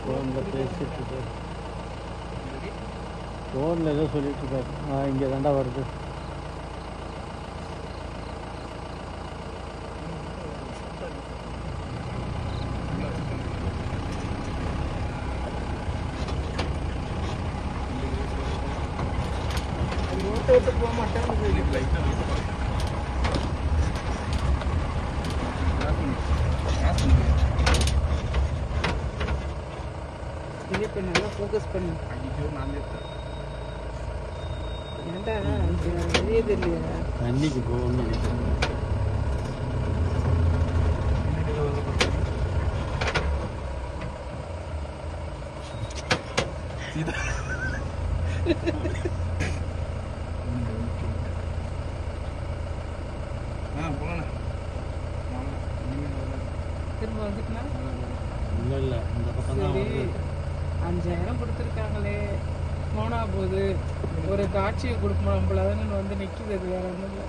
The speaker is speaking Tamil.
ஃபோனில் பேசிட்டு இருக்காரு ஃபோனில் ஏதோ சொல்லிட்டு இருக்காரு. ஆ இங்கே தாண்டா வருது. ரோட்டை விட்டு போக மாட்டேன் இப்போ நல்லா ஃபோக்கஸ் பண்ணு. ஏன்டா வெளியே தெரியலையா. தண்ணிக்கு போகணும்னு நினைக்கிறேன். திரும்ப வந்துட்டுனா? இல்லை இல்லை இந்த பக்கம் தான் அஞ்சாயிரம் கொடுத்துருக்காங்களே. போனா போகுது ஒரு காட்சியை கொடுக்கணும். நம்மள வந்து நிற்கிது அது வேற ஒன்றும் இல்லை.